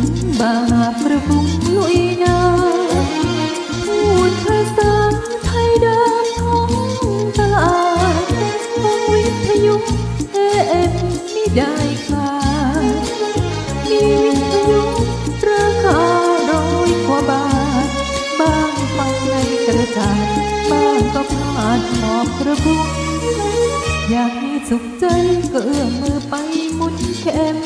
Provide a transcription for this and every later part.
งบาประพุ้งลุยนาพูดภาษาไทยเดิมท้องตลาดฟังวิทยุเอเอ็มไม่ได้ค่ะมีวิทยุราคาร้อยกว่าบาทบ้างฟังในกระดาษบ้างก็ผ่านขอบกระพุ้งอยากให้สุขใจก็เอื้อมมือไปมุนเข็ม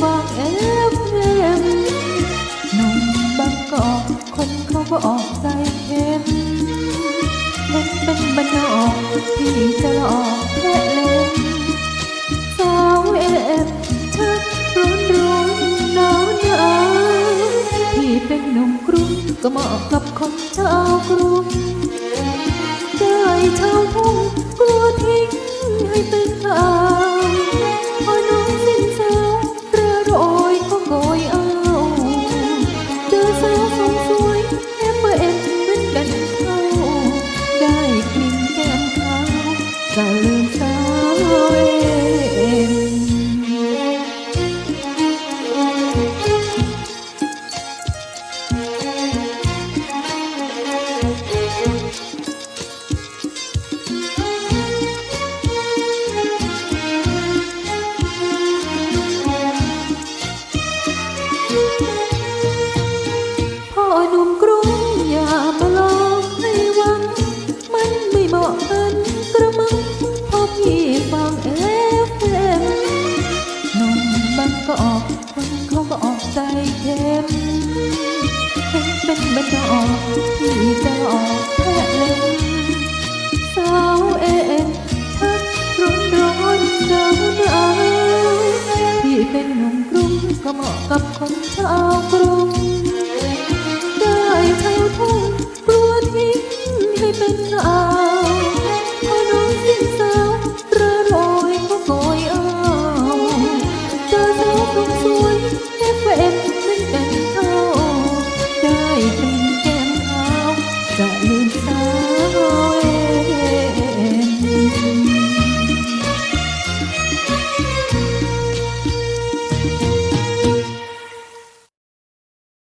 ฝากแอฟเอ็มหนุ่มบางกอกคนเขาก็ออกใจเค็มเห็นเป็นบ้านนอกพี่จะหลอกแพะเล่นสาวเอ็มชักร้อนร้อนหนาวหนาวพี่เป็นหนุ่มกรุงก็เหมาะกับคนชาวกรุง เห็นเป็นบันดอกพี่จะออกแค่เล่นสาวเอ็มชักร้อนร้อนหนาวหนาวพี่เป็นหนุ่มกรุงก็เหมาะกับคนชาวกรุงได้ชาทุ่งกลัวทิ้งให้เป็นข่าวพอน้องสิ้นสาวระโรยก็โกยเอาเจอสาวคนสวย